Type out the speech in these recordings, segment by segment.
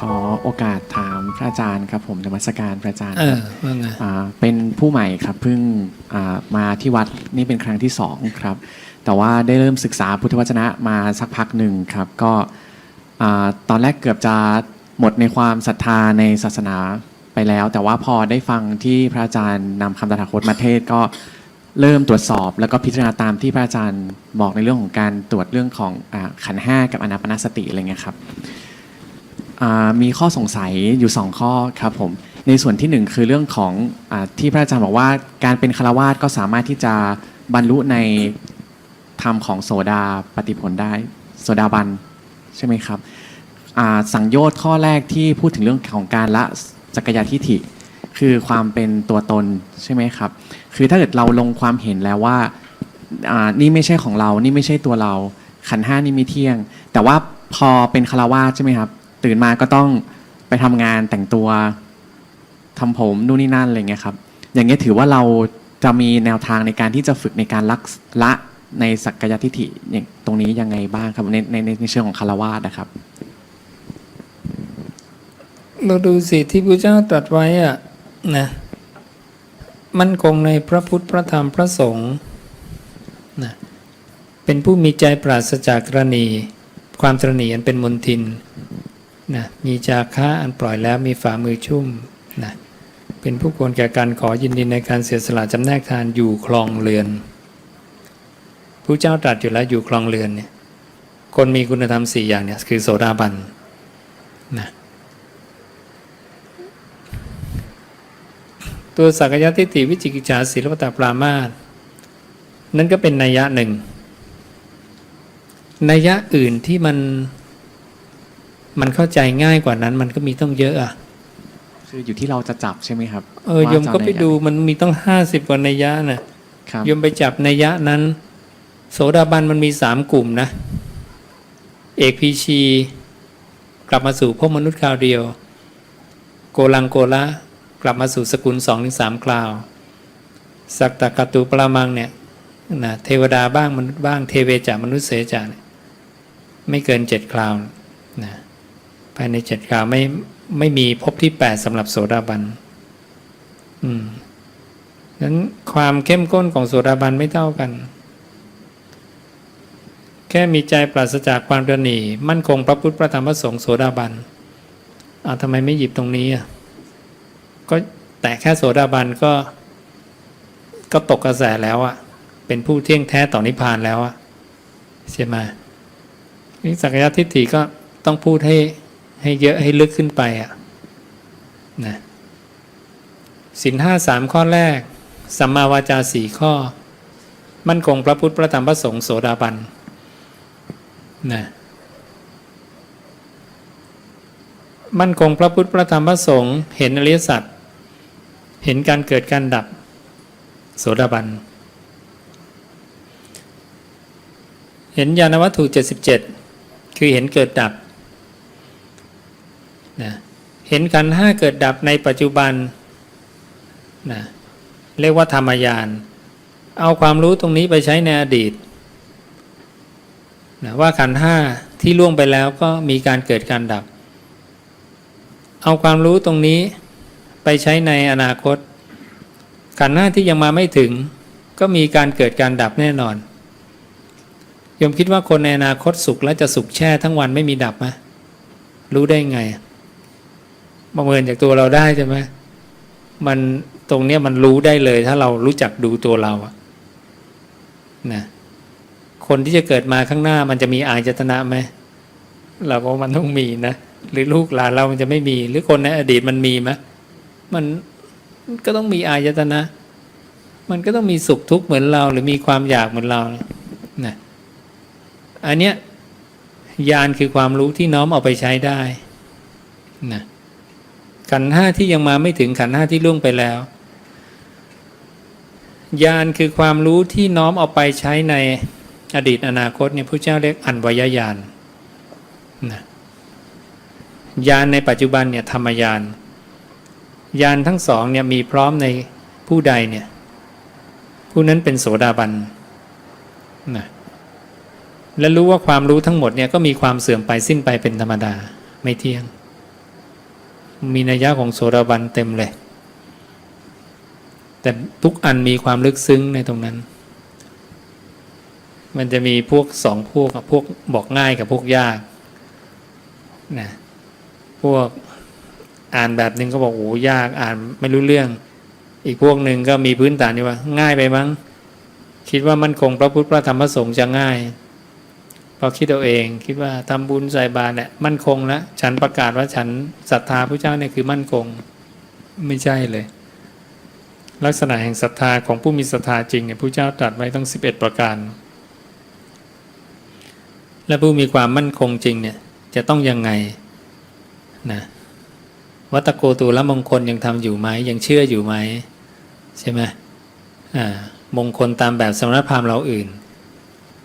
ขอโอกาสถามพระอาจารย์ครับผมนมัสการพระอาจารย์เออว่าไงอ่าเป็นผู้ใหม่ครับเพิ่งอ่ามาที่วัดนี่เป็นครั้งที่สองครับ แต่ว่าได้เริ่มศึกษาพุทธวจนะมาสักพักหนึ่งครับก็อ่าตอนแรกเกือบจะหมดในความศรัทธาในศาสนาไปแล้ว แต่ว่าพอได้ฟังที่พระอาจารย์นำคำตถาคตมาเทศน์ก็เริ่มตรวจสอบแล้วก็พิจารณาตามที่พระอาจารย์บอกในเรื่องของการตรวจเรื่องของอาขันธ์ห้ากับอนาปนาสติอะไรเงี้ยครับอ่า มีข้อสงสัยอยู่ 2 ข้อครับผมในส่วนที่ 1 คือเรื่องของอที่พระอาจารย์บอกว่าการเป็นคารวาสก็สามารถที่จะบรรลุในธรรมของโสดาปฏิผลได้ โสดาบันใช่ไหมครับสังโยชน์ข้อแรกที่พูดถึงเรื่องของการละจักรยานทิฏฐิ คือความเป็นตัวตนใช่ไหมครับ คือถ้าเกิดเราลงความเห็นแล้วว่านี่ไม่ใช่ของเรา นี่ไม่ใช่ตัวเรา ขันห้านี่ไม่เที่ยง แต่ว่าพอเป็นคารวาสใช่ไหมครับ ตื่นมาก็ต้องไปทำงานแต่งตัวทำผมนู่นนี่นั่นอะไรเงี้ยครับ อย่างเงี้ยถือว่าเราจะมีแนวทางในการที่จะฝึกในการลักละในสักกายทิฏฐิอย่างตรงนี้ยังไงบ้างครับในในในเชิงของคารวาสนะครับ เราดูสิที่พระเจ้าตรัสไว้อะนะมั่นคงในพระพุทธพระธรรมพระสงฆ์นะเป็นผู้มีใจปราศจากตรณี ความตรณีอันเป็นมนทิน นะมีจาคะอันปล่อยแล้วมีฝ่ามือชุ่มนะเป็นผู้ควรแก่การขอยินดีในการเสียสละจำแนกทานอยู่คลองเรือนพระเจ้าตรัสอยู่แล้วอยู่คลองเรือนเนี่ยคนมีคุณธรรมสี่อย่างเนี่ยคือโสดาบันนะตัวสักยะทิฏฐิวิจิกิจฉาศีลปตปรามาสนั่นก็เป็นนัยยะหนึ่งนัยยะอื่นที่มัน มันเข้าใจง่ายกว่านั้น มันก็มีต้องเยอะอะคืออยู่ที่เราจะจับใช่ไหมครับเออว่าโยมก็ไปจะเอาหนดูมันมีต้องห้าสิบกว่านัยยะน่ะครับโยมไปจับนัยยะนั้น โสดาบันมันมีสามกลุ่มนะ เอกพีชี กลับมาสู่พวกมนุษย์คราวเดียว โกลังโกละกลับมาสู่สกุลสองถึงสามคราว สักตะกตุปรามังเนี่ยนะเทวดาบ้างมนุษย์บ้างเทเวจามนุษย์เสจาเนี่ยไม่เกินเจ็ดคราวนะ ภายในเจ็ดคราไม่ไม่มีภพที่แปดสำหรับโสดาบันอืมนั้นความเข้มข้นของโสดาบันไม่เท่ากัน แค่มีใจปราศจากความตระหนีมั่นคงพระพุทธพระธรรมพระสงฆ์โสดาบันอ้าทำไมไม่หยิบตรงนี้อะก็แต่แค่โสดาบันก็ ก็ตกกระแสแล้วอะ เป็นผู้เที่ยงแท้ต่อนิพพานแล้วอะใช่ไหมนี่สักยะทิฏฐิก็ต้องพูดให้ ให้เยอะให้ลึกขึ้นไปอะนะสินห้าสามข้อแรก สัมมาวาจาสี่ข้อ มั่นคงพระพุทธพระธรรมพระสงฆ์โสดาบันนะมั่นคงพระพุทธพระธรรมพระสงฆ์เห็นอริยสัจเห็นการเกิดการดับโสดาบัน เห็นญาณวัตถุ 77 คือเห็นเกิดดับ นะเห็นขันห้าเกิดดับในปัจจุบันนะเรียกว่าธรรมยาน เอาความรู้ตรงนี้ไปใช้ในอดีตนะว่าขันห้าที่ล่วงไปแล้วก็มีการเกิดการดับ เอาความรู้ตรงนี้ไปใช้ในอนาคต ขันห้าที่ยังมาไม่ถึง ก็มีการเกิดการดับแน่นอนยมคิดว่าคนในอนาคตสุขและจะสุขแช่ทั้งวันไม่มีดับไหมรู้ได้ไง ประเมินจากตัวเราได้ใช่ไหมมันตรงเนี้ยมันรู้ได้เลย ถ้าเรารู้จักดูตัวเราอะนะคนที่จะเกิดมาข้างหน้ามันจะมีอายตนะไหมเราก็มันต้องมีนะหรือลูกหลานเรามันจะไม่มี หรือคนในอดีตมันมีไหมมันก็ต้องมีอายตนะ มันก็ต้องมีสุขทุกข์เหมือนเรา หรือมีความอยากเหมือนเรานะอันเนี้ยญาณคือความรู้ที่น้อมเอาไปใช้ได้นะ ขันห้าที่ยังมาไม่ถึงขันห้าที่ล่วงไปแล้วญาณคือความรู้ที่น้อมเอาไปใช้ในอดีตอนาคตเนี่ยพระเจ้าเรียกอันวยญาณนะญาณในปัจจุบันเนี่ยธรรมญาณญาณทั้งสองเนี่ยมีพร้อมในผู้ใดเนี่ยผู้นั้นเป็นโสดาบันนะและรู้ว่าความรู้ทั้งหมดเนี่ยก็มีความเสื่อมไปสิ้นไปเป็นธรรมดาไม่เที่ยง มีนัยยะของโสดาบันเต็มเลย แต่ทุกอันมีความลึกซึ้งในตรงนั้น มันจะมีพวกสองพวกพวกบอกง่ายกับพวกยากนะพวกอ่านแบบนึงก็บอกโอ้ยากอ่านไม่รู้เรื่อง อีกพวกหนึ่งก็มีพื้นฐานที่ว่า ง่ายไปมั้ง คิดว่ามันคงพระพุทธพระธรรมพระสงฆ์จะง่าย พอคิดเอาเองคิดว่าทำบุญใส่บาตรเนี่ยมั่นคงแล้วฉันประกาศว่าฉันศรัทธาพระเจ้าเนี่ยคือมั่นคงไม่ใช่เลย ลักษณะแห่งศรัทธาของผู้มีศรัทธาจริงเนี่ยพระเจ้าตรัสไว้ต้อง11 ประการ และผู้มีความมั่นคงจริงเนี่ยจะต้องยังไงนะวัตโกตูละมงคลยังทำอยู่ไหมยังเชื่ออยู่ไหมใช่ไหมอ่ามงคลตามแบบสมณพราหมณ์เราอื่น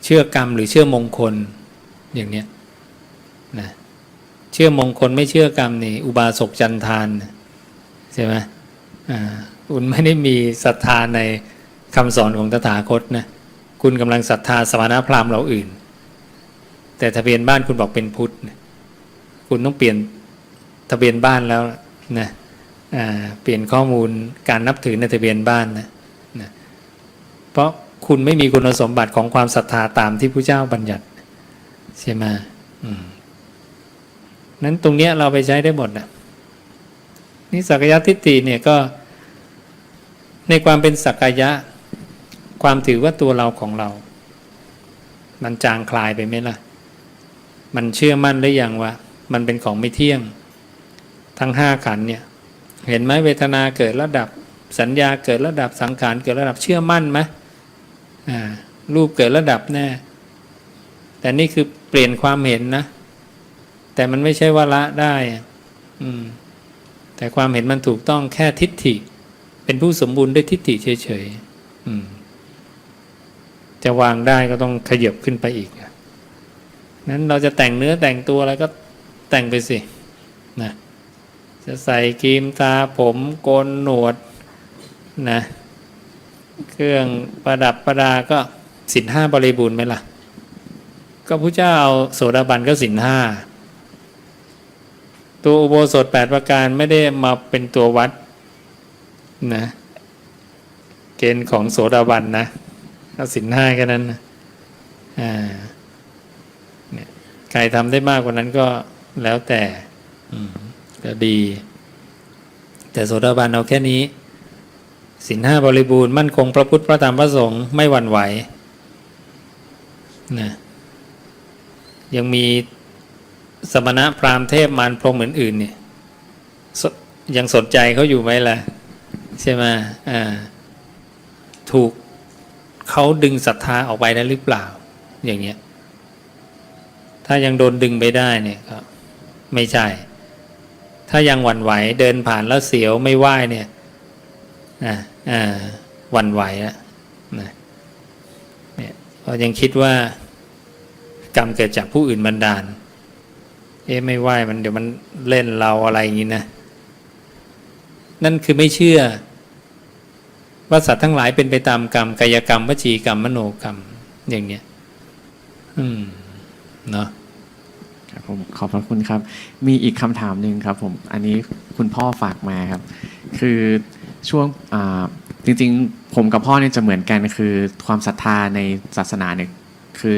เชื่อกรรมหรือเชื่อมงคลอย่างเนี้ยนะเชื่อมงคลไม่เชื่อกรรมนี่อุบาสกจันทานใช่ไหมอ่าคุณไม่ได้มีศรัทธาในคำสอนของตถาคตนะคุณกำลังศรัทธาสมณพราหมณ์เราอื่น แต่ทะเบียนบ้านคุณบอกเป็นพุทธ คุณต้องเปลี่ยนทะเบียนบ้านแล้วนะเปลี่ยนข้อมูลการนับถือในทะเบียนบ้านนะนะเพราะ คุณไม่มีคุณสมบัติของความศรัทธาตามที่พระเจ้าบัญญัติใช่ไหมมนั้นตรงเนี้ยเราไปใช้ได้หมดนะนี่สักยะทิฏฐิเนี่ยก็ในความเป็นสักยะ ความถือว่าตัวเราของเรา มันจางคลายไปไหมล่ะ มันเชื่อมั่นได้อย่างว่ามันเป็นของไม่เที่ยง ทั้งห้าขันเนี่ย เห็นไหมเวทนาเกิดระดับสัญญาเกิดระดับสังขารเกิดระดับเชื่อมั่นไหม รูปเกิดระดับแน่ แต่นี่คือเปลี่ยนความเห็นนะ แต่มันไม่ใช่ว่าละได้แต่ความเห็นมันถูกต้องแค่ทิฏฐิ เป็นผู้สมบูรณ์ด้วยทิฏฐิเฉยๆจะวางได้ก็ต้องขยับขึ้นไปอีกนั้นเราจะแต่งเนื้อแต่งตัวอะไรก็แต่งไปสินะจะใส่ครีมตาผมโกนหนวดนะ เครื่องประดับประดาก็สินห้าบริบูรณ์ไหมล่ะ ก็พระเจ้าเอาโสดาบันก็สินห้าตัวอุโบสถแปดประการไม่ได้มาเป็นตัววัดนะเกณฑ์ของโสดาบันนะเอาสินห้าแค่นั้นนะอ่าเนี่ยใครทำได้มากกว่านั้นก็แล้วแต่ก็ดี แต่โสดาบันเอาแค่นี้ สินห้าบริบูรณ์มั่นคงพระพุทธพระธรรมพระสงฆ์ไม่หวั่นไหวนะยังมีสมณะพราหมณ์เทพมารพรหมอื่นๆเนี่ยยังสนใจเขาอยู่ไหมล่ะ ใช่ไหมอ่าถูกเขาดึงศรัทธาออกไปได้หรือเปล่า อย่างเงี้ย ถ้ายังโดนดึงไปได้เนี่ยก็ไม่ใช่ ถ้ายังหวั่นไหวเดินผ่านแล้วเสียวไม่ไหวเนี่ย วันไหวแล้วนะเนี่ยเรายังคิดว่ากรรมเกิดจากผู้อื่นบันดาล เอ๊ะไม่ไหวมันเดี๋ยวมันเล่นเราอะไรอย่างนี้นะ นั่นคือไม่เชื่อว่าสัตว์ทั้งหลายเป็นไปตามกรรมกายกรรมวจีกรรมมโนกรรมอย่างเนี้ย อืมเนาะครับผมขอบพระคุณครับ มีอีกคำถามหนึ่งครับ ผม อันนี้คุณพ่อฝากมาครับ คือ ช่วงอ่าจริงๆ ผมกับพ่อเนี่ยจะเหมือนกันคือความศรัทธาในศาสนาเนี่ยคือ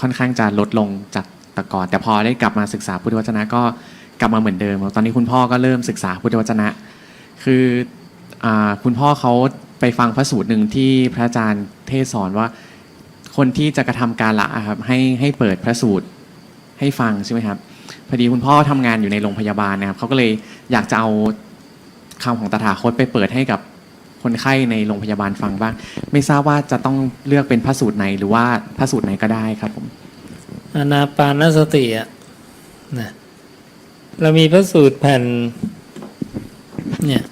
ค่อนข้างจะลดลงจากแต่ก่อนแต่พอได้กลับมาศึกษาพุทธวจนะก็กลับมาเหมือนเดิม ตอนนี้คุณพ่อก็เริ่มศึกษาพุทธวจนะ คืออคุณพ่อเขาไปฟังพระสูตรหนึ่งที่พระอาจารย์เทศสอนว่า คนที่จะกระทำการละอะครับให้ให้เปิดพระสูตรให้ฟังใช่ไหมครับพอดีคุณพ่อทำงานอยู่ในโรงพยาบาลนะครับเขาก็เลยอยากจะเอา คำของตถาคตไปเปิดให้กับคนไข้ในโรงพยาบาลฟังบ้าง ไม่ทราบว่าจะต้องเลือกเป็นพระสูตรไหนหรือว่าพระสูตรไหนก็ได้ครับผมอนาปานสติอะนะเรามีพระสูตรแผ่นเนี่ย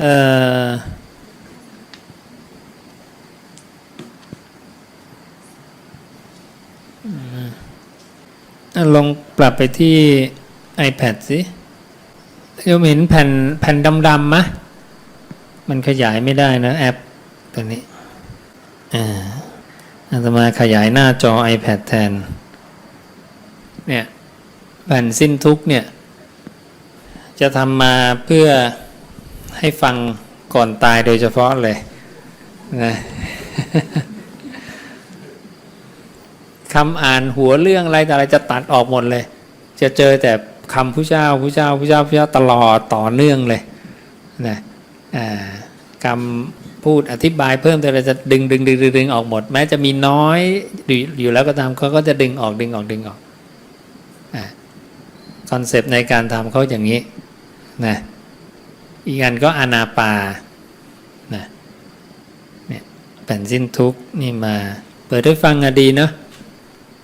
เอ่อลองปรับไปที่ iPad สิ โยมเห็นแผ่นแผ่นดำๆมะ มันขยายไม่ได้นะ แอปตัวนี้อ่าอาตมาขยายหน้าจอ iPad แทน เนี่ยแผ่นสิ้นทุกเนี่ย จะทำมาเพื่อให้ฟังก่อนตายโดยเฉพาะเลยนะคำอ่านหัวเรื่องอะไรแต่อะไรจะตัดออกหมดเลย จะเจอแต่ คำผู้เจ้าผู้เจ้าผู้เจ้าผู้เจ้าตลอดต่อเนื่องเลยนะอ่าคำพูดอธิบายเพิ่มแต่เราจะดึงดึงดึงดึงดึงออกหมด แม้จะมีน้อยอยู่แล้วก็ตามเขาก็จะดึงออกดึงออกดึงออกคอนเซปต์ในการทำเขาอย่างนี้นะอีกอันก็อนาปานะเนี่ยแผ่นสิ้นทุกนี่มา เปิดให้ฟังอดีเนาะ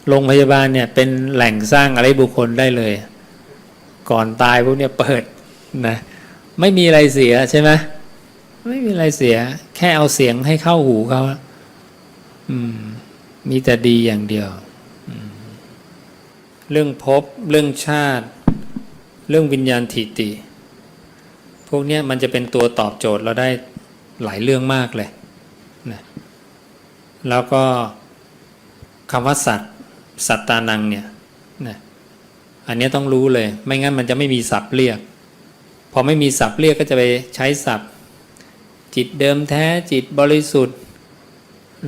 โรงพยาบาลเนี่ยเป็นแหล่งสร้างอะไรบุคคลได้เลย ก่อนตายพวกเนี่ยเปิดนะไม่มีอะไรเสียใช่ไหมไม่มีอะไรเสีย แค่เอาเสียงให้เข้าหูเขาอืม มีแต่ดีอย่างเดียวเรื่องภพเรื่องชาติ เรื่องวิญญาณถิติ พวกเนี้ยมันจะเป็นตัวตอบโจทย์เราได้หลายเรื่องมากเลยนะแล้วก็คำว่าสัตว์สัตตานังเนี่ย อันนี้ต้องรู้เลย ไม่งั้นมันจะไม่มีศัพท์เรียก พอไม่มีศัพท์เรียกก็จะไปใช้ศัพท์ จิตเดิมแท้จิตบริสุทธิ์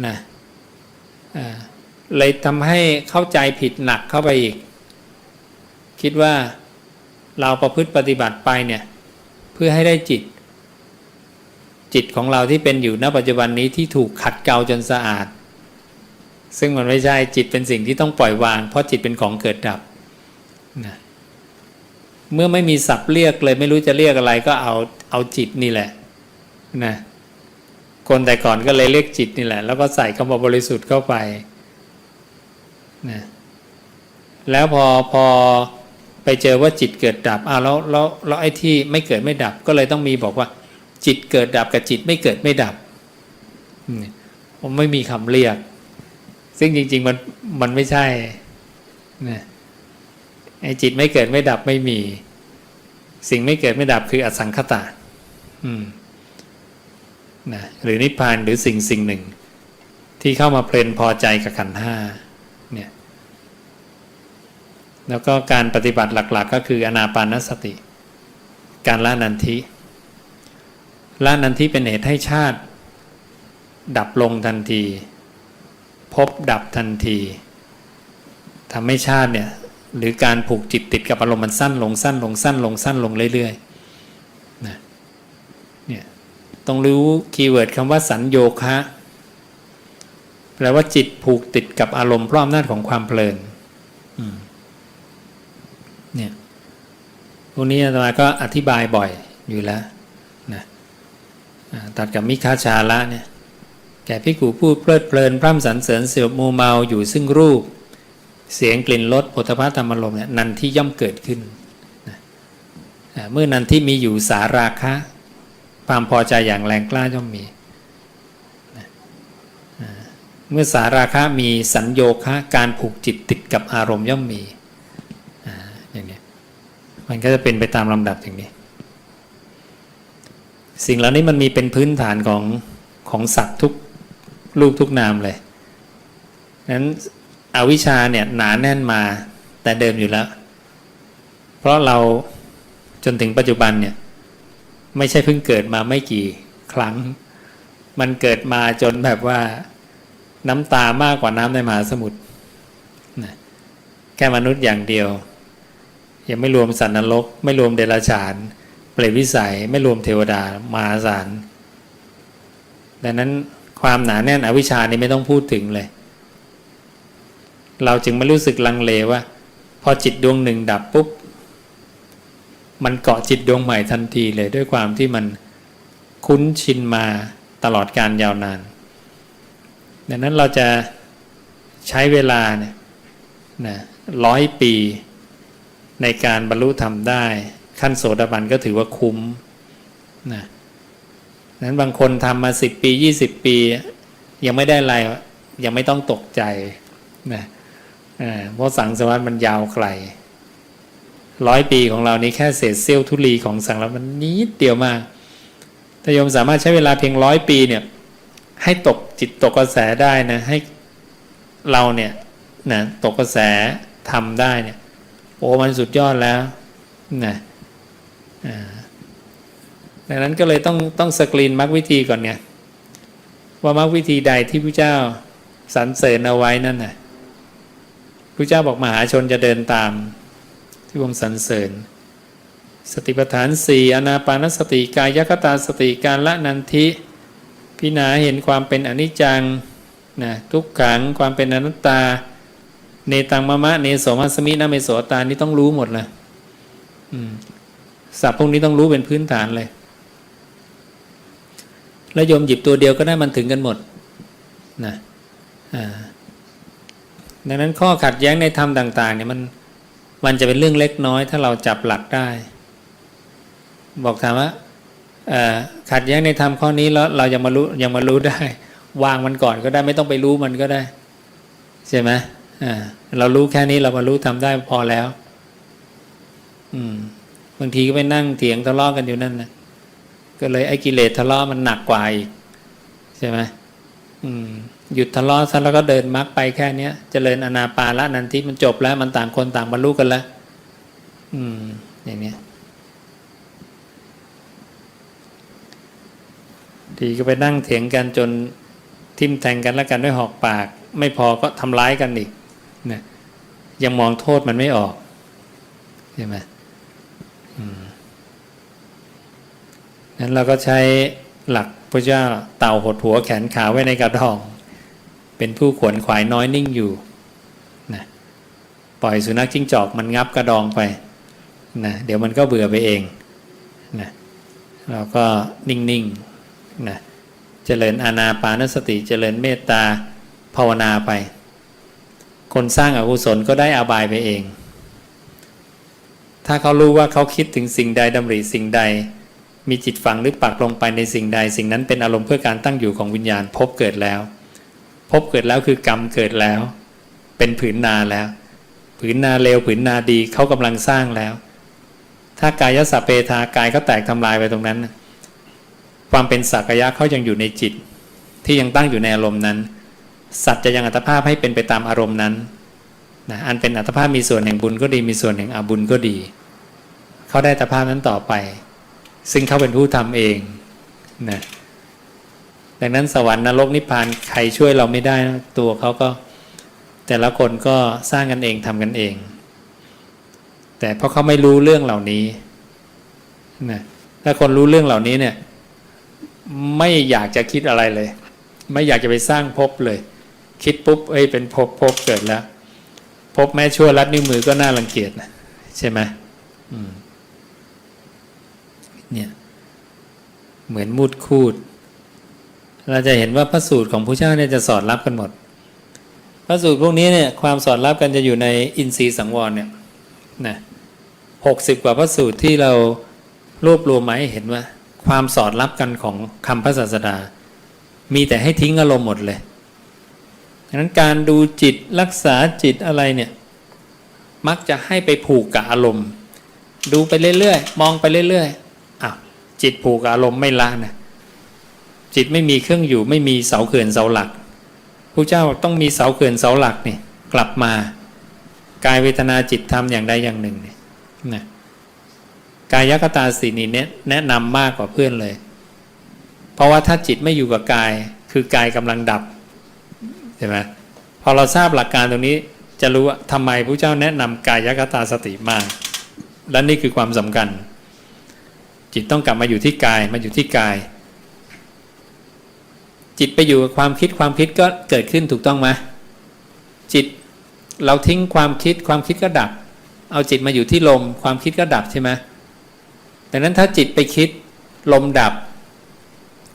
นะอ่าเลยทำให้เข้าใจผิดหนักเข้าไปอีก คิดว่าเราประพฤติปฏิบัติไปเนี่ย เพื่อให้ได้จิต จิตของเราที่เป็นอยู่ณปัจจุบันนี้ที่ถูกขัดเกลาจนสะอาด ซึ่งมันไม่ใช่จิตเป็นสิ่งที่ต้องปล่อยวาง เพราะจิตเป็นของเกิดดับ นะเมื่อไม่มีศัพท์เรียกเลย ไม่รู้จะเรียกอะไรก็เอาเอาจิตนี่แหละนะคนแต่ก่อนก็เลยเรียกจิตนี่แหละ แล้วก็ใส่คำว่าบริสุทธิ์เข้าไปนะแล้วพอพอไปเจอว่าจิตเกิดดับอ้าวแล้วแล้วแล้วไอ้ที่ไม่เกิดไม่ดับ ก็เลยต้องมีบอกว่า จิตเกิดดับกับจิตไม่เกิดไม่ดับมผมไม่มีคำเรียก ซึ่งจริง ๆ มันมันไม่ใช่นะ ไอ้จิตไม่เกิดไม่ดับไม่มี สิ่งไม่เกิดไม่ดับคืออสังขตาอืมนะหรือนิพพานหรือสิ่งสิ่งหนึ่ง ที่เข้ามาเพลินพอใจกับขันธ์ห้าเนี่ยแล้วก็การปฏิบัติหลัก ๆ ก็คืออนาปานสติ การละนันทิละนันทิเป็นเหตุให้ชาติ ดับลงทันที พบดับทันทีทำให้ชาติเนี่ย หรือการผูกจิตติดกับอารมณ์มันสั้นลงสั้นลงสั้นลงสั้นลงเรื่อยๆนะเนี่ยต้องรู้คีย์เวิร์ดคำว่าสัญโยคะแปลว่าจิตผูกติดกับอารมณ์เพราะอำนาจของความเพลินเนี่ยพวกนี้อาตมาก็อธิบายบ่อยอยู่แล้วนะตัดกับมิคาชาละเนี่ยแก่พิกูพูดเพลิดเพลินพร่ำสรรเสริญเสียบมูเมาอยู่ซึ่งรูป เสียงกลิ่นรสผลิภัณฑ์ธรรมารมณ์เนี่ยนันที่ย่อมเกิดขึ้นนะเมื่อนันที่มีอยู่สาราคะ ความพอใจอย่างแรงกล้าย่อมมีนะเมื่อสาราคะมีสัญโยคะการผูกจิตติดกับอารมณ์ย่อมมีอย่างนี้มันก็จะเป็นไปตามลำดับอย่างนี้ สิ่งเหล่านี้มันมีเป็นพื้นฐานของของสัตว์ทุกรูปทุกนามเลยนั้น อวิชชาเนี่ยหนาแน่นมา แต่เดิมอยู่แล้ว เพราะเราจนถึงปัจจุบันเนี่ย ไม่ใช่เพิ่งเกิดมาไม่กี่ครั้ง มันเกิดมาจนแบบว่าน้ำตามากกว่าน้ำในมหาสมุทรนะแค่มนุษย์อย่างเดียว ยังไม่รวมสัตว์นรก ไม่รวมเดรัจฉาน เปรตวิสัย ไม่รวมเทวดามาศาลดังนั้นความหนาแน่นอวิชชานี่ไม่ต้องพูดถึงเลย เราจึงไม่รู้สึกลังเลว่า พอจิตดวงหนึ่งดับปุ๊บ มันเกาะจิตดวงใหม่ทันทีเลยด้วยความที่มันคุ้นชินมาตลอดการยาวนาน ดังนั้นเราจะใช้เวลาเนี่ยนะร้อยปีในการบรรลุธรรมได้ ขั้นโสดาบันก็ถือว่าคุ้มนะนั้นบางคนทำมาสิบปียี่สิบปี ยังไม่ได้อะไรยังไม่ต้องตกใจนะ เพราะสังสารวัตมันยาวไกลร้อยปีของเรานี้แค่เศษเสี้ยวทุลีของสังสารวัตมันนิดเดียวมากถ้าโยมสามารถใช้เวลาเพียงร้อยปีเนี่ย ให้ตกจิตตกกระแสได้นะ ให้เราเนี่ยนะตกกระแสทำได้เนี่ย โอ้มันสุดยอดแล้วนะอ่าดังนั้นก็เลยต้องต้องสกรีนมรรควิธีก่อนไงว่ามรรควิธีใดที่พระเจ้าสรรเสริญเอาไว้นั่นน่ะ พระเจ้าบอกมหาชนจะเดินตาม ที่วงสรรเสริญ สติปัฏฐานสี่อนาปานสติกายคตาสติการละนันทิพิจารณาเห็นความเป็นอนิจจังนะทุกขังความเป็นอนัตตา เนตังมะมะเนโสมัสมินะเมโสตานี่ต้องรู้หมดเลยอืมศัพท์พวกนี้ต้องรู้เป็นพื้นฐานเลยแล้วโยมหยิบตัวเดียวก็ได้มันถึงกันหมดนะอ่า ดังนั้นข้อขัดแย้งในธรรมต่างๆเนี่ยมันมันจะเป็นเรื่องเล็กน้อย ถ้าเราจับหลักได้ บอกถามว่าขัดแย้งในธรรมข้อนี้แล้วเรายังมารู้ยังมารู้ได้ วางมันก่อนก็ได้ไม่ต้องไปรู้มันก็ได้ ใช่ไหมอ่าเรารู้แค่นี้เรามารู้ทำได้พอแล้ว อืมบางทีก็ไปนั่งเถียงทะเลาะกันอยู่นั่นนะก็เลยไอ้กิเลสทะเลาะมันหนักกว่าอีกใช่ไหมอืม หยุดทะเลาะซะแล้วก็เดินมรรคไปแค่เนี้ยเจริญอนาปาละนันทิมันจบแล้วมันต่างคนต่างบรรลุกันแล้วอืม อย่างเนี้ยทีก็ไปนั่งเถียงกันจนทิมแทงกันแล้วกันด้วยหอกปาก ไม่พอก็ทำร้ายกันอีกนะยังมองโทษมันไม่ออกใช่ไหมอืมนั้นเราก็ใช้หลักพระเจ้าเต่าหดหัวแขนขาไว้ในกระดอง เป็นผู้ขวนขวายน้อยนิ่งอยู่นะปล่อยสุนัขจิ้งจอกมันงับกระดองไปนะเดี๋ยวมันก็เบื่อไปเองนะเราก็นิ่งๆนะเจริญอานาปานสติ เจริญเมตตาภาวนาไป คนสร้างอากุศลก็ได้อาบายไปเอง ถ้าเขารู้ว่าเขาคิดถึงสิ่งใดดำริสิ่งใด มีจิตฝังหรือปักลงไปในสิ่งใด สิ่งนั้นเป็นอารมณ์เพื่อการตั้งอยู่ของวิญญาณพบเกิดแล้ว พบเกิดแล้วคือกรรมเกิดแล้ว เป็นผืนนาแล้ว ผืนนาเลวผืนนาดีเขากำลังสร้างแล้ว ถ้ากายสัพเพทากายก็แตกทำลายไปตรงนั้น ความเป็นสักยะเขายังอยู่ในจิต ที่ยังตั้งอยู่ในอารมณ์นั้น สัตว์จะยังอัตภาพให้เป็นไปตามอารมณ์นั้นนะอันเป็นอัตภาพมีส่วนแห่งบุญก็ดีมีส่วนแห่งอบุญก็ดี เขาได้อัตภาพนั้นต่อไป ซึ่งเขาเป็นผู้ทำเองนะ ดังนั้นสวรรค์นรกนิพพานใครช่วยเราไม่ได้นะตัวเขาก็แต่ละคนก็สร้างกันเองทำกันเอง แต่เพราะเขาไม่รู้เรื่องเหล่านี้นะถ้าคนรู้เรื่องเหล่านี้เนี่ยไม่อยากจะคิดอะไรเลย ไม่อยากจะไปสร้างภพเลย คิดปุ๊บเอ้ยเป็นภพภพเกิดแล้วภพแม้ชั่วรัดนิ้วมือก็น่ารังเกียจนะใช่ไหมเนี่ยเหมือนมูดคูด เราจะเห็นว่าพระสูตรของพระเจ้าเนี่ยจะสอดรับกันหมด พระสูตรพวกนี้เนี่ยความสอดรับกันจะอยู่ในอินทรีย์สังวรเนี่ยนะหกสิบกว่าพระสูตรที่เรารวบรวมมาให้เห็นว่า ความสอดรับกันของคำพระศาสดา มีแต่ให้ทิ้งอารมณ์หมดเลยดังนั้นการดูจิตรักษาจิตอะไรเนี่ยมักจะให้ไปผูกกับอารมณ์ ดูไปเรื่อยๆ มองไปเรื่อยๆอ้าวจิตผูกกับอารมณ์ไม่ละนะ จิตไม่มีเครื่องอยู่ ไม่มีเสาเขื่อนเสาหลักพระเจ้าต้องมีเสาเขื่อนเสาหลักนี่กลับมากายเวทนาจิตทำอย่างใดอย่างหนึ่งเนี่ยนะกายคตาสีนี่เนี่ยแนะนำมากกว่าเพื่อนเลย เพราะว่าถ้าจิตไม่อยู่กับกาย คือกายกำลังดับใช่ไหมพอเราทราบหลักการตรงนี้จะรู้ว่าทำไมพระเจ้าแนะนำกายคตาสติมาก และนี่คือความสำคัญ จิตต้องกลับมาอยู่ที่กายมาอยู่ที่กาย จิตไปอยู่กับความคิดความคิดก็เกิดขึ้นถูกต้องไหมจิตเราทิ้งความคิดความคิดก็ดับ เอาจิตมาอยู่ที่ลมความคิดก็ดับใช่ไหมดังนั้นถ้าจิตไปคิดลมดับ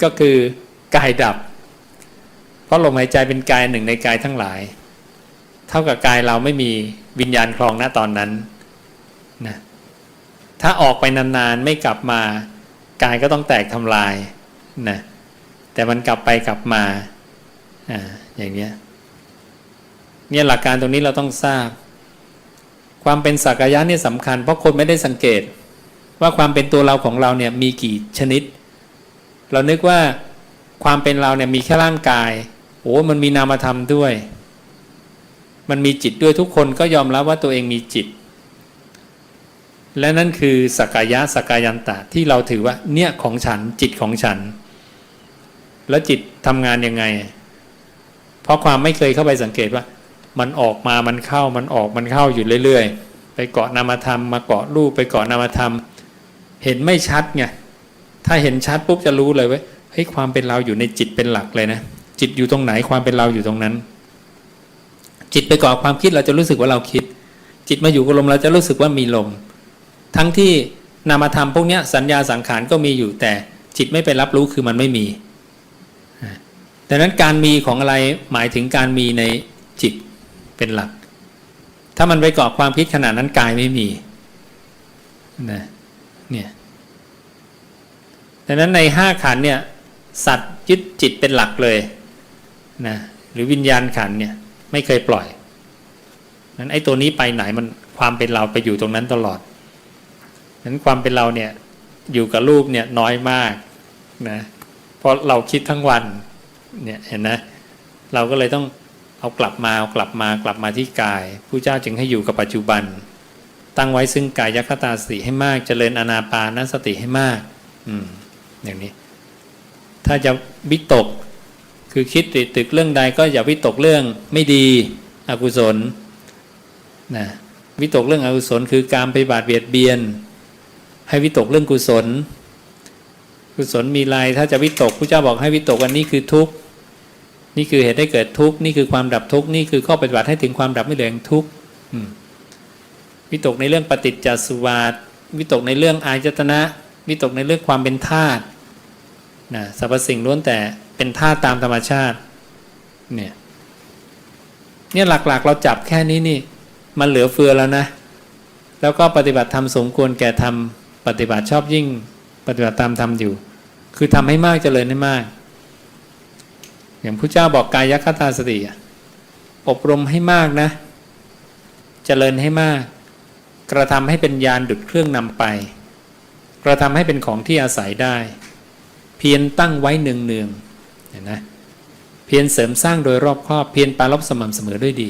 ก็คือกายดับ เพราะลมหายใจเป็นกายหนึ่งในกายทั้งหลาย เท่ากับกายเราไม่มีวิญญาณคลองณตอนนั้นนะถ้าออกไปนานๆไม่กลับมากายก็ต้องแตกทำลายนะ แต่มันกลับไปกลับมาอ่าอย่างเนี้ยเนี่ยหลักการตรงนี้เราต้องทราบ ความเป็นสักยะเนี่ยสำคัญ เพราะคนไม่ได้สังเกต ว่าความเป็นตัวเราของเราเนี่ยมีกี่ชนิด เรานึกว่าความเป็นเราเนี่ยมีแค่ร่างกายโอ้มันมีนามธรรมด้วย มันมีจิตด้วยทุกคนก็ยอมรับว่าตัวเองมีจิต และนั่นคือสักกายะสักกายันตะที่เราถือว่าเนี่ยของฉันจิตของฉัน แล้วจิตทำงานยังไง เพราะความไม่เคยเข้าไปสังเกตว่า มันออกมามันเข้ามันออกมันเข้าอยู่เรื่อยๆ ไปเกาะนามธรรม มาเกาะรูปไปเกาะนามธรรม เห็นไม่ชัดไงถ้าเห็นชัดปุ๊บจะรู้เลยว่าเฮ้ยความเป็นเราอยู่ในจิตเป็นหลักเลยนะจิตอยู่ตรงไหนความเป็นเราอยู่ตรงนั้น จิตไปเกาะความคิดเราจะรู้สึกว่าเราคิด จิตมาอยู่กับลมเราจะรู้สึกว่ามีลม ทั้งที่นามธรรมพวกนี้สัญญาสังขารก็มีอยู่แต่จิตไม่ไปรับรู้คือมันไม่มี ดังนั้นการมีของอะไรหมายถึงการมีในจิตเป็นหลัก ถ้ามันไปเกาะความคิดขนาดนั้นกายไม่มีนะเนี่ยดังนั้นในห้าขันเนี่ยสัตว์ยึดจิตเป็นหลักเลยนะหรือวิญญาณขันเนี่ยไม่เคยปล่อยนั้นไอ้ตัวนี้ไปไหนมันความเป็นเราไปอยู่ตรงนั้นตลอดนั้นความเป็นเราเนี่ยอยู่กับรูปเนี่ยน้อยมากนะเพราะเราคิดทั้งวัน เนี่ยเห็นนะเราก็เลยต้องเอากลับมาเอากลับมากลับมาที่กายผู้เจ้าจึงให้อยู่กับปัจจุบัน ตั้งไว้ซึ่งกายยัคตาสติให้มากเจริญอนาปานสติให้มาก อืมอย่างนี้ ถ้าจะวิตกคือคิดติดตึกเรื่องใดก็อย่าวิตกเรื่องไม่ดีอกุศลนะวิตกเรื่องอกุศลคือการไปบาดเบียดเบียน ให้วิตกเรื่องกุศล กุศลมีลายถ้าจะวิตกพระเจ้าบอกให้วิตกอันนี้คือทุกข์นี่คือเหตุให้เกิดทุกข์นี่คือความดับทุกข์นี่คือข้อปฏิบัติให้ถึงความดับไม่เหลือแห่งทุกข์วิตกในเรื่องปฏิจจสุบาทวิตกในเรื่องอายตนะ วิตกในเรื่องความเป็นธาตุนะสรรพสิ่งล้วนแต่เป็นธาตุตามธรรมชาติเนี่ยเนี่ยหลักๆ เราจับแค่นี้นี่มันเหลือเฟือแล้วนะ แล้วก็ปฏิบัติธรรมสมควรแก่ธรรมปฏิบัติชอบยิ่ง ปฏิบัติตามธรรมอยู่ คือทำให้มากเจริญให้มาก อย่างพระเจ้าบอกกายคตาสติอะอบรมให้มากนะเจริญให้มาก กระทำให้เป็นยานดุดเครื่องนำไป กระทำให้เป็นของที่อาศัยได้ เพียรตั้งไว้เนืองเนืองเห็นนะเพียรเสริมสร้างโดยรอบครอบเพียรปารบสม่ำเสมอด้วยดี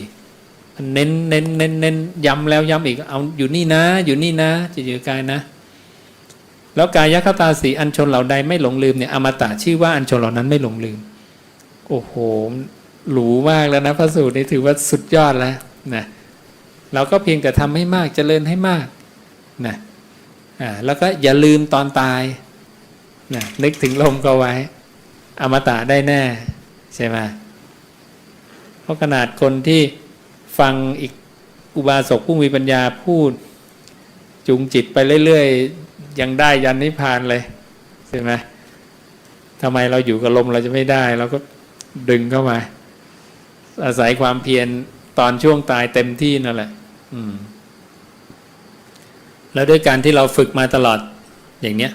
เน้นเน้นเน้นเน้นย้ำแล้วย้ำอีกเอาอยู่นี่นะ อยู่นี่นะจิตอยู่กายนะ แล้วกายคตาสีอัญชนเหล่าใดไม่หลงลืมเนี่ยอมตะชื่อว่าอัญชนเหล่านั้นไม่หลงลืม โอ้โหหรูมากแล้วนะพระสูตรนี้ถือว่าสุดยอดแล้วนะเราก็เพียงแต่ทำให้มากเจริญให้มากนะอ่าแล้วก็อย่าลืมตอนตายนะนึกถึงลมก็ไว้ อมตะได้แน่ใช่ไหมเพราะขนาดคนที่ฟังอีกอุบาสกผู้มีปัญญาพูดจูงจิตไปเรื่อยๆ ยังได้ยันนิพพานเลยใช่ไหมทำไมเราอยู่กับลมเราจะไม่ได้เราก็ดึงเข้ามา อาศัยความเพียรตอนช่วงตายเต็มที่นั่นแหละแล้วด้วยการที่เราฝึกมาตลอดอย่างเนี้ย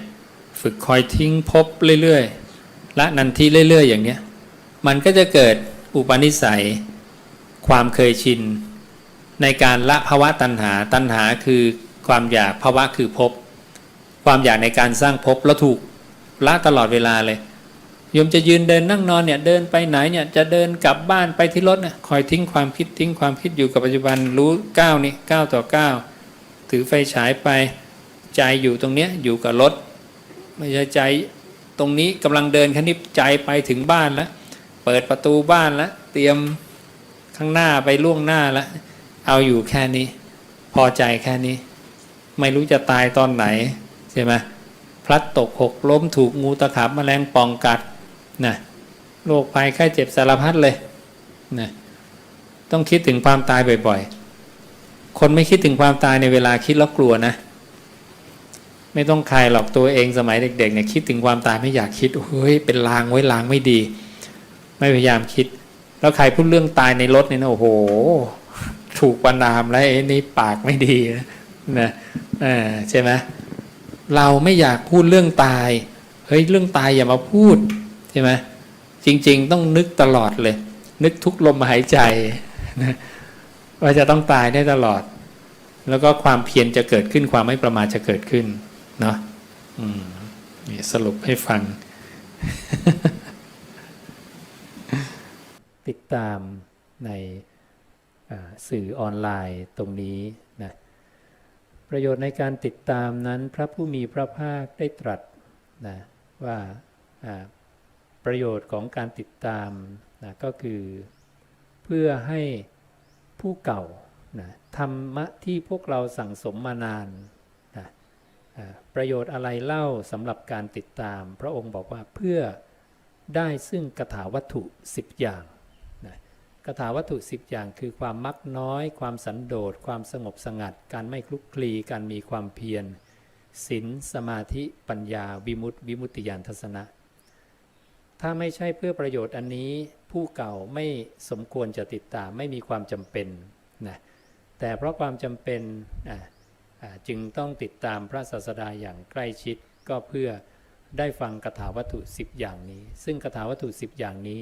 ฝึกคอยทิ้งพบเรื่อยๆละนันทีเรื่อยๆ อย่างเนี้ย มันก็จะเกิดอุปนิสัย ความเคยชิน ในการละภาวะตัณหา ตัณหาคือความอยากภาวะคือพบ ความอยากในการสร้างภพแล้วถูกละตลอดเวลาเลยโยมจะยืนเดินนั่งนอนเนี่ยเดินไปไหนเนี่ยจะเดินกลับบ้านไปที่รถเนี่ยคอยทิ้งความคิดทิ้งความคิดอยู่กับปัจจุบันรู้ก้าวนี่ก้าวต่อก้าวถือไฟฉายไปใจอยู่ตรงเนี้ยอยู่กับรถไม่ใช่ใจตรงนี้กำลังเดินค่นี้ใจไปถึงบ้านแล้ว เปิดประตูบ้านแล้ว เตรียมข้างหน้าไปล่วงหน้าแล้วเอาอยู่แค่นี้ พอใจแค่นี้ ไม่รู้จะตายตอนไหน ใช่ไหมพลัดตกหกล้มถูกงูตะขาบแมลงป่องกัดนะโรคภัยไข้เจ็บสารพัดเลยนะต้องคิดถึงความตายบ่อยๆ คนไม่คิดถึงความตายในเวลาคิดแล้วกลัวนะ ไม่ต้องใครหรอกตัวเองสมัยเด็กๆเนี่ยคิดถึงความตายไม่อยากคิดเฮ้ยเป็นลางไว้ลางไม่ดี ไม่พยายามคิด แล้วใครพูดเรื่องตายในรถเนี่ยนะโอ้โห ถูกประนามแล้วไอ้นี่ปากไม่ดีนะนะใช่ไหม เราไม่อยากพูดเรื่องตาย เฮ้ยเรื่องตายอย่ามาพูดใช่ไหมจริง ๆ ต้องนึกตลอดเลย นึกทุกลมหายใจนะว่าจะต้องตายได้ตลอด แล้วก็ความเพียรจะเกิดขึ้นความไม่ประมาทจะเกิดขึ้นเนาะนี่สรุปให้ฟัง ติดตามในสื่อออนไลน์ตรงนี้นะ ประโยชน์ในการติดตามนั้นพระผู้มีพระภาคได้ตรัสนะว่าประโยชน์ของการติดตามนะก็คือเพื่อให้ผู้เก่านะธรรมะที่พวกเราสั่งสมมานานนะประโยชน์อะไรเล่าสำหรับการติดตาม พระองค์บอกว่าเพื่อได้ซึ่งกถาวัตถุ 10 อย่าง นะกถาวัตถุ10อย่างคือความมักน้อย ความสันโดษ ความสงบสงัด การไม่คลุกคลี การมีความเพียรศีลสมาธิปัญญา วิมุตติวิมุตติญาณทัศนะ ถ้าไม่ใช่เพื่อประโยชน์อันนี้ ผู้เก่าไม่สมควรจะติดตามไม่มีความจำเป็นนะแต่เพราะความจำเป็นจึงต้องติดตามพระศาสดาอย่างใกล้ชิดก็เพื่อได้ฟังคาถาวัตถุ 10 อย่างนี้ ซึ่งคาถาวัตถุ 10 อย่างนี้